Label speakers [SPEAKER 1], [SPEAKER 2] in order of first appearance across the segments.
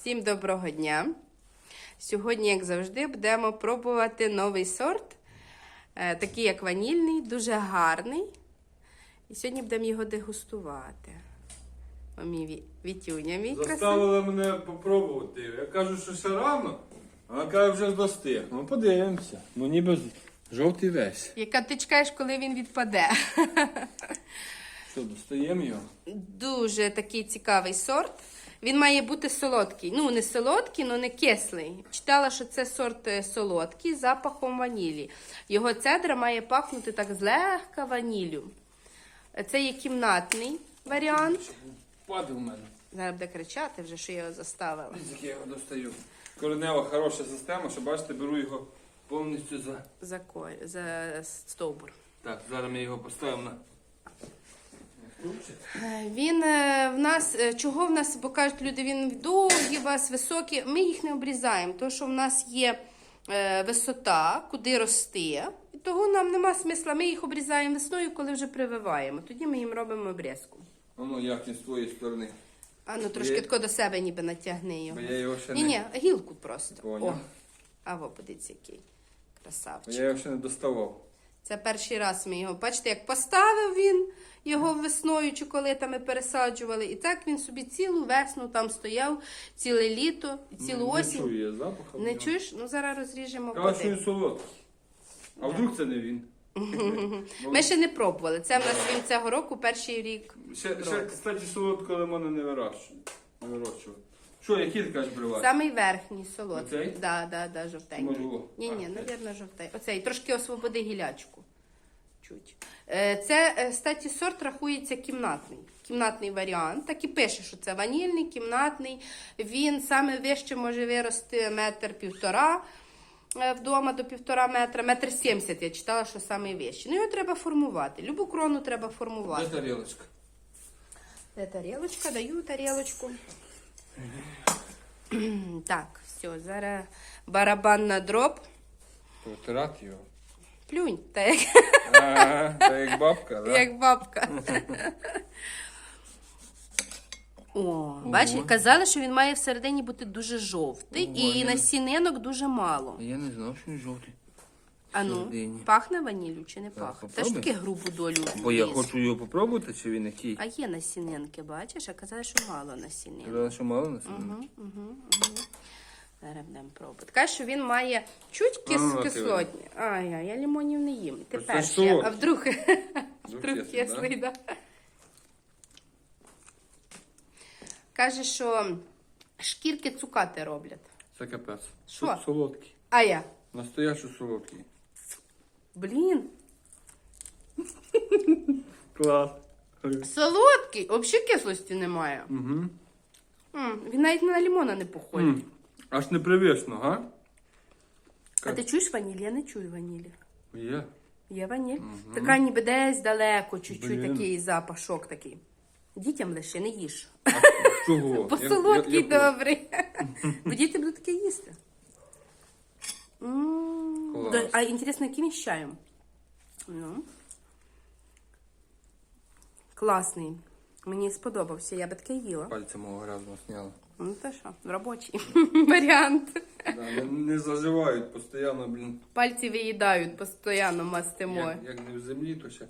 [SPEAKER 1] Всім доброго дня! Сьогодні, як завжди, будемо пробувати новий сорт, е, такий як ванільний, дуже гарний. І сьогодні будемо його дегустувати. О, мій Ві- Вітюня, мій.
[SPEAKER 2] Заставили мене попробувати. Я кажу, що ще рано, а вона каже, вже достиг. Ну подивимося. Ну ніби жовтий весь.
[SPEAKER 1] Яка ти чекаєш, коли він відпаде?
[SPEAKER 2] Що, достаємо його?
[SPEAKER 1] Дуже такий цікавий сорт. Він має бути солодкий. Ну, не солодкий, але не кислий. Читала, що це сорт е, солодкий з запахом ванілі. Його цедра має пахнути так злегка ваніллю. Е, Це є кімнатний варіант.
[SPEAKER 2] Впаде в мене.
[SPEAKER 1] Зараз буде кричати вже, що я його заставила.
[SPEAKER 2] Я його достаю. Коренева хороша система, що бачите, беру його повністю за.
[SPEAKER 1] За, ко... за стовбур.
[SPEAKER 2] Так, зараз ми його поставимо на.
[SPEAKER 1] Він е, в нас, е, чого в нас, бо кажуть люди, він довгий, вас високий. Ми їх не обрізаємо, тому що в нас є е, висота, куди рости. І того нам нема смисла. Ми їх обрізаємо весною, коли вже прививаємо. Тоді ми їм робимо обрізку.
[SPEAKER 2] А ну як він з твоєї сторони.
[SPEAKER 1] А ну трошки тако до себе ніби натягни
[SPEAKER 2] Бо
[SPEAKER 1] його.
[SPEAKER 2] я його ще
[SPEAKER 1] Ні,
[SPEAKER 2] не.
[SPEAKER 1] ні, гілку просто.
[SPEAKER 2] Поняв.
[SPEAKER 1] О, а во, подивіться, який
[SPEAKER 2] Бо
[SPEAKER 1] красавчик.
[SPEAKER 2] я його ще не доставав.
[SPEAKER 1] Це перший раз ми його. Бачите, як поставив він його весною чи коли там ми пересаджували. І так він собі цілу весну там стояв, ціле літо, цілу
[SPEAKER 2] не
[SPEAKER 1] осінь.
[SPEAKER 2] чую я запаху.
[SPEAKER 1] Не чуєш? Ну зараз розріжемо
[SPEAKER 2] Каже, що він солодкий. А вдруг це не він?
[SPEAKER 1] Ми ще не пробували. Це в нас він цього року перший рік.
[SPEAKER 2] Ще, ще кстати, солодкого лимона не вирощують. Не вирощував. Що, який ти кажеш бривай?
[SPEAKER 1] Самий верхній солодкий.
[SPEAKER 2] Оцей?
[SPEAKER 1] Да, да, да, жовтенький. Ні, ні,
[SPEAKER 2] А,
[SPEAKER 1] навірно, жовтий. Оцей трошки освободи гілячку. Чуть. Е, Це, е, статі, сорт рахується кімнатний. Кімнатний варіант. Так і пише, що це ванільний, кімнатний. Він саме вище може вирости метр півтора. е, Вдома до півтора метра, метр сімдесят. Я читала, що саме вище. Ну його треба формувати. Любу крону треба
[SPEAKER 2] Де
[SPEAKER 1] формувати.
[SPEAKER 2] тарілочка?
[SPEAKER 1] Де тарілочка? Даю тарілочку. Так, все, зараз барабан на дроб.
[SPEAKER 2] Протирати його.
[SPEAKER 1] Плюнь, та як,
[SPEAKER 2] Ага, Та як бабка, так?
[SPEAKER 1] як бабка. О, бачиш, казали, що він має всередині бути дуже жовтий
[SPEAKER 2] Ого,
[SPEAKER 1] і
[SPEAKER 2] я-
[SPEAKER 1] насінинок дуже мало.
[SPEAKER 2] Я не знав, що він жовтий.
[SPEAKER 1] А ну,
[SPEAKER 2] Всередині.
[SPEAKER 1] пахне ваніллю чи не пахне? Теж
[SPEAKER 2] попробуй.
[SPEAKER 1] таки грубу долю.
[SPEAKER 2] Бо я хочу його попробувати, чи він який?
[SPEAKER 1] А є насінинки, бачиш? А казали, що мало насінинок.
[SPEAKER 2] Казали, що мало на?
[SPEAKER 1] Угу, угу, угу. Зараз будемо пробувати. Каже, що він має чуть кис,
[SPEAKER 2] А, ну,
[SPEAKER 1] кислотні. Ай, я, я лимонів не їм. Ти
[SPEAKER 2] Просто
[SPEAKER 1] перший.
[SPEAKER 2] що?
[SPEAKER 1] А вдруг,
[SPEAKER 2] Вдруг кислий,
[SPEAKER 1] кислий, да? Каже, що шкірки цукати роблять.
[SPEAKER 2] Це капець.
[SPEAKER 1] Що?
[SPEAKER 2] Тут солодкий.
[SPEAKER 1] А я?
[SPEAKER 2] Настоящий солодкий.
[SPEAKER 1] Блін,
[SPEAKER 2] Клас.
[SPEAKER 1] солодкий, взагалі кислості немає.
[SPEAKER 2] Угу.
[SPEAKER 1] М, він навіть на лимона не походить.
[SPEAKER 2] Аж непривично, га?
[SPEAKER 1] А ти чуєш ваніль? Я не чую ванілі.
[SPEAKER 2] Є.
[SPEAKER 1] Є ваніль. Така ніби десь далеко, чуть-чуть
[SPEAKER 2] Блін.
[SPEAKER 1] такий запашок такий. Дітям лише не їж.
[SPEAKER 2] Чого?
[SPEAKER 1] Бо
[SPEAKER 2] Я-
[SPEAKER 1] солодкий
[SPEAKER 2] я- я-
[SPEAKER 1] добрий. Бо діти будуть таке їсти. М,
[SPEAKER 2] Клас.
[SPEAKER 1] да, А інтересно, яким із чаєм? Ну. Класний. Мені сподобався, я би таке їла.
[SPEAKER 2] Пальцем мого разом сняли.
[SPEAKER 1] Ну то що, робочий варіант.
[SPEAKER 2] Да, не, не заживають постійно, блін.
[SPEAKER 1] Пальці виїдають, постійно мастимо.
[SPEAKER 2] Як, як не в землі, то ще.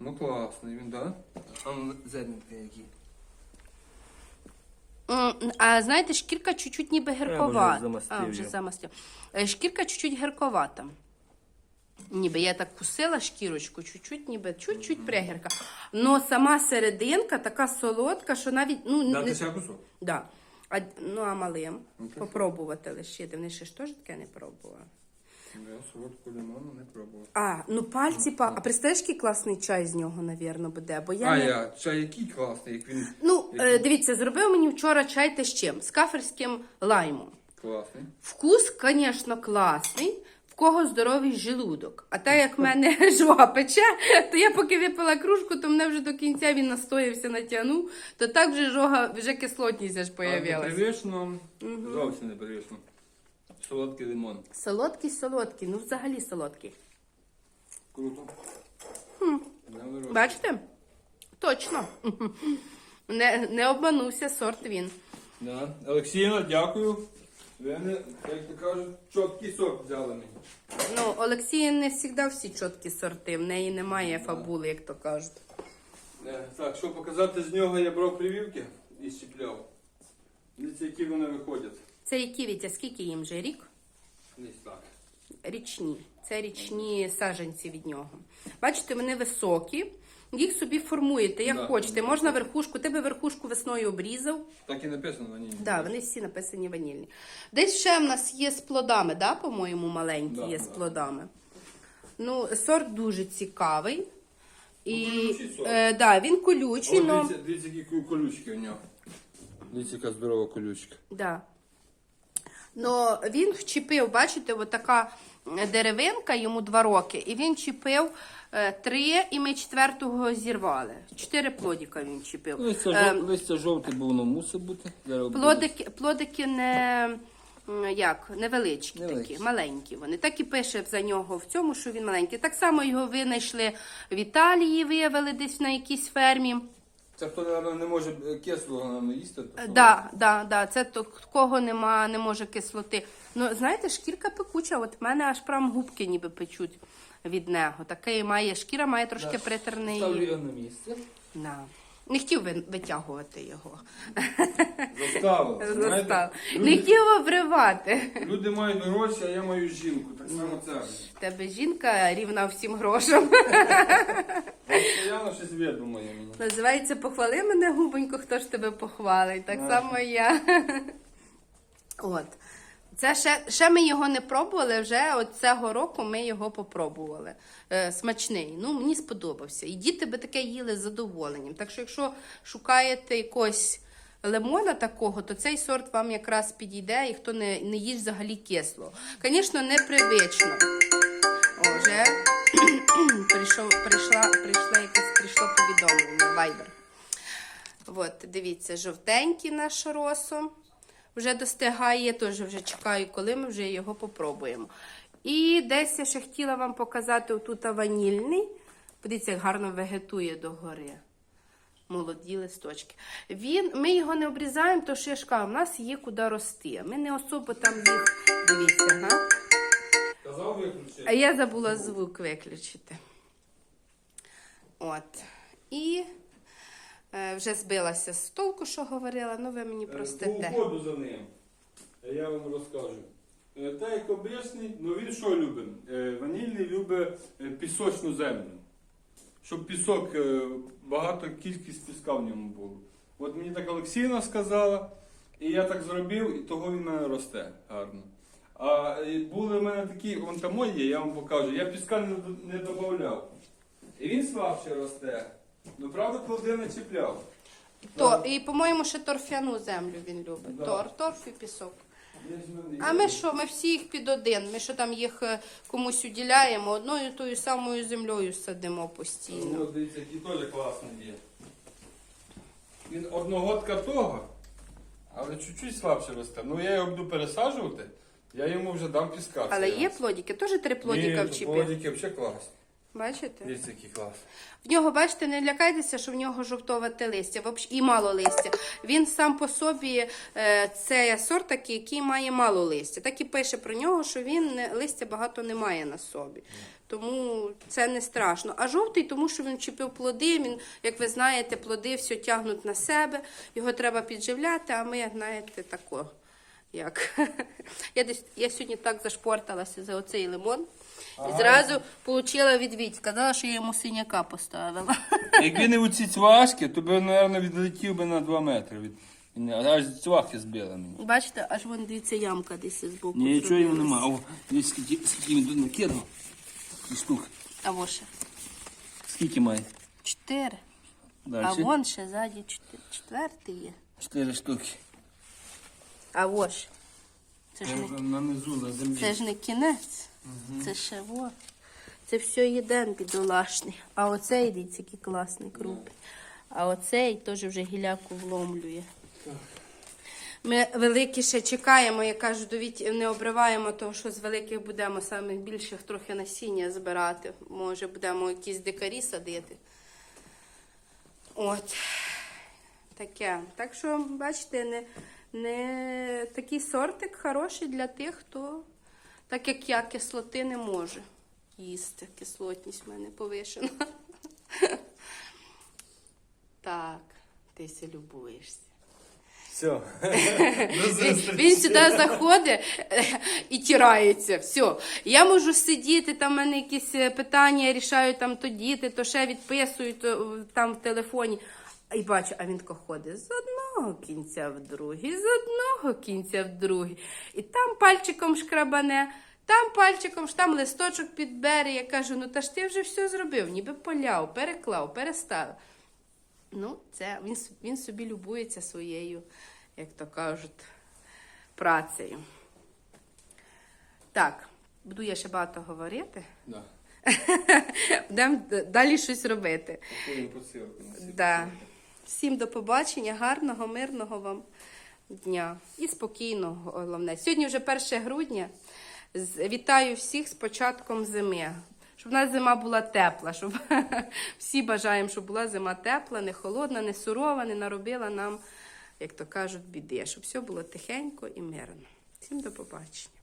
[SPEAKER 2] Ну класний він, так? Да? А ну, які.
[SPEAKER 1] М, А знаєте, шкірка чуть-чуть ніби гірковата.
[SPEAKER 2] вже замастив
[SPEAKER 1] А, вже
[SPEAKER 2] його.
[SPEAKER 1] замастив. Е, Шкірка чуть-чуть гірковата. Ніби я так кусила шкірочку, чуть-чуть, ніби чуть-чуть пригірка. Но сама серединка така солодка, що навіть. Ну,
[SPEAKER 2] Дати
[SPEAKER 1] не...
[SPEAKER 2] ще кусок?
[SPEAKER 1] да. А, ну, а малим
[SPEAKER 2] Ну,
[SPEAKER 1] попробувати лишити. Вони ще ж теж таке не пробували.
[SPEAKER 2] Я солодку лимону не пробував.
[SPEAKER 1] А, ну пальці па. А представляєш, який класний чай з нього, навірно, буде. Бо я
[SPEAKER 2] а
[SPEAKER 1] не...
[SPEAKER 2] я, чай який класний, як він
[SPEAKER 1] Ну,
[SPEAKER 2] Який?
[SPEAKER 1] е, дивіться, зробив мені вчора чай те з чим? З каферським лаймом.
[SPEAKER 2] класний.
[SPEAKER 1] Вкус, звісно, класний. Кого здоровий желудок. А так як в мене жога пече, то я поки випила кружку, то мене вже до кінця він настоявся, натягнув, то так вже жога, вже кислотність аж
[SPEAKER 2] А
[SPEAKER 1] появилась.
[SPEAKER 2] непривично, зовсім непривично. Солодкий лимон.
[SPEAKER 1] Солодкий, солодкий, ну взагалі солодкий.
[SPEAKER 2] Круто. Вирощую.
[SPEAKER 1] Бачите? Точно. Не, не обманувся сорт він.
[SPEAKER 2] Да. Олексіївна, дякую. Мене, як то кажуть, чіткий сорт взяли мені.
[SPEAKER 1] Ну, Олексія не завжди всі чіткі сорти, в неї немає фабули, як то кажуть.
[SPEAKER 2] Е, Так, щоб показати з нього, я брав прививки і щепляв. Дивіться, які вони виходять.
[SPEAKER 1] Це які Вітя, скільки їм вже рік?
[SPEAKER 2] Десь так.
[SPEAKER 1] Річні. Це річні саджанці від нього. Бачите, вони високі. Їх собі формуєте, як
[SPEAKER 2] Да.
[SPEAKER 1] хочете. Можна верхушку, тебе верхушку весною обрізав.
[SPEAKER 2] Так і написано на ній.
[SPEAKER 1] Да, вони всі написані ванільні. Десь ще в нас є з плодами, да, по-моєму, маленькі
[SPEAKER 2] Да,
[SPEAKER 1] є з
[SPEAKER 2] да.
[SPEAKER 1] плодами. Ну, сорт дуже цікавий. І
[SPEAKER 2] Ну, колючий сорт.
[SPEAKER 1] е, да, він колючий,
[SPEAKER 2] О,
[SPEAKER 1] но...
[SPEAKER 2] дивіться, дивіться, які колючки у нього. Дивіться, яка здорова колючка.
[SPEAKER 1] Да. Но він вчепив, бачите, от така деревинка, йому два роки, і він чіпив е, три, і ми четвертого зірвали. Чотири плодика він чіпив.
[SPEAKER 2] Листя,
[SPEAKER 1] Е,
[SPEAKER 2] жов... Листя жовте, бо воно мусить бути.
[SPEAKER 1] Плодики, плодики не, як, невеличкі
[SPEAKER 2] Невеличкі.
[SPEAKER 1] такі, маленькі вони. Так і пише за нього в цьому, що він маленький. Так само його винайшли в Італії, виявили десь на якійсь фермі.
[SPEAKER 2] Це хто, мабуть, не може кисло їсти. то
[SPEAKER 1] Е. Да, да, да, це то, кого нема, не може кислоти. Ну, знаєте, шкірка пекуча, от в мене аж прям губки ніби печуть від нього. Такий має, шкіра має трошки
[SPEAKER 2] Да.
[SPEAKER 1] притерний.
[SPEAKER 2] Ставлю його на місце.
[SPEAKER 1] Да. Не хотів ви- витягувати його.
[SPEAKER 2] Заставив. Знаєте,
[SPEAKER 1] Застав. Не
[SPEAKER 2] Люди,
[SPEAKER 1] хотів обривати.
[SPEAKER 2] люди мають гроші, а я маю жінку. Так само це.
[SPEAKER 1] В Тебе жінка рівна всім грошам.
[SPEAKER 2] Постоянно щось видумає мені.
[SPEAKER 1] Називається Похвали мене губонько, хто ж тебе похвалить. Так
[SPEAKER 2] Ага.
[SPEAKER 1] само я. От. Це ще, ще ми його не пробували, вже от цього року ми його попробували. Е, смачний. Ну, мені сподобався. І діти би таке їли з задоволенням. Так що, якщо шукаєте якогось лимона такого, то цей сорт вам якраз підійде, і хто не, не їсть взагалі кисло. Звісно, непривично. Вже прийшов, прийшла, прийшла якесь прийшло повідомлення Viber. От, дивіться, жовтенький наш росо вже достигає, теж вже чекаю, коли ми вже його попробуємо. І десь я ще хотіла вам показати отут ванільний. Подивіться, як гарно вегетує догори. Молоді листочки. Він, ми його не обрізаємо, тому що я кажу, в нас є куди рости. Ми не особо там їх. Дивіться, га?
[SPEAKER 2] Казав виключити.
[SPEAKER 1] А я забула звук виключити. От. І вже збилася з толку, що говорила, ну ви мені
[SPEAKER 2] По
[SPEAKER 1] простите.
[SPEAKER 2] уходу за ним. Я вам розкажу. Е, Та як обичний, ну він що любить? Е, Ванільний любить е, пісочну землю. Щоб пісок, е, багато кількість піска в ньому було. От мені так Олексіївна сказала, і я так зробив, і того він в мене росте гарно. А е, були в мене такі, вон там є, я вам покажу. Я піска не додавав. І він слабше росте. Ну правда, плоди не чіпляв.
[SPEAKER 1] То, і, по-моєму, ще торфяну землю він любить.
[SPEAKER 2] Да.
[SPEAKER 1] Тор, торф і пісок.
[SPEAKER 2] В
[SPEAKER 1] А ми що, ми всі їх під один. Ми що там їх е, комусь уділяємо, одною тою самою землею садимо постійно.
[SPEAKER 2] Ну, дивіться, який теж класний є. Він одногодка того, але чуть-чуть слабше росте. Ну я його буду пересаджувати, я йому вже дам піска.
[SPEAKER 1] Але
[SPEAKER 2] цей
[SPEAKER 1] є
[SPEAKER 2] раз.
[SPEAKER 1] плодики, теж три плодика
[SPEAKER 2] Ні,
[SPEAKER 1] вчепив.
[SPEAKER 2] Плодики взагалі класні.
[SPEAKER 1] Бачите?
[SPEAKER 2] Дивіться, який клас.
[SPEAKER 1] В нього, бачите, не лякайтеся, що в нього жовтовате листя, і мало листя. Він сам по собі е, це сорт такий, який має мало листя. Так і пише про нього, що він листя багато не має на собі. Тому це не страшно. А жовтий, тому що він чіпив плоди. Він, як ви знаєте, плоди все тягнуть на себе. Його треба підживляти, а ми, знаєте, тако. Як я десь я сьогодні так зашпорталася за оцей лимон. І зразу отримала відвідь. Сказала, що я йому синяка поставила.
[SPEAKER 2] Якби не оці цвашки, то би, мабуть, відлетів би на 2 метри. Від... Аж цвахи збили мені.
[SPEAKER 1] Бачите, аж вон дивіться ямка десь з боку.
[SPEAKER 2] Нічого йому
[SPEAKER 1] зробилась.
[SPEAKER 2] нема. О, дивіться, скільки, скільки він тут накидав. І штук.
[SPEAKER 1] А во ще.
[SPEAKER 2] Скільки має?
[SPEAKER 1] Чотири. А вон ще ззаді чотир- четвертий є.
[SPEAKER 2] Чотири штуки.
[SPEAKER 1] А во. Це ж не,
[SPEAKER 2] На низу, на землі.
[SPEAKER 1] це ж не кінець. Це ще во. Це все єден бідолашний. А оцей, дивіться, який класний крупний. А оцей теж вже гіляку вломлює. Ми великі ще чекаємо, я кажу, довіть не обриваємо, тому що з великих будемо самих більших трохи насіння збирати. Може, будемо якісь дикарі садити. От. Таке. Так що, бачите, не, не такий сортик хороший для тих, хто, так як я, кислоти не може їсти. Кислотність в мене повишена. Так, ти ся любуєшся.
[SPEAKER 2] Все.
[SPEAKER 1] Він, він сюди заходить і тирається. Все. Я можу сидіти, там в мене якісь е, питання рішаю, там то діти, то ще відписують то, е, там в телефоні. І бачу, а він ходить з одного кінця в другий, з одного кінця в другий. І там пальчиком шкрабане, там пальчиком там листочок підбере. Я кажу, ну та ж ти вже все зробив, ніби поляв, переклав, переставив. Ну, це він, він собі любується своєю, як то кажуть, працею. Так, буду я ще багато говорити.
[SPEAKER 2] Да.
[SPEAKER 1] Будемо далі щось робити.
[SPEAKER 2] На всі
[SPEAKER 1] Да. Всім до побачення, гарного, мирного вам дня і спокійного, головне. Сьогодні вже 1 грудня. Вітаю всіх з початком зими. Щоб у нас зима була тепла, щоб всі бажаємо, щоб була зима тепла, не холодна, не сурова, не наробила нам, як то кажуть, біди, щоб все було тихенько і мирно. Всім до побачення.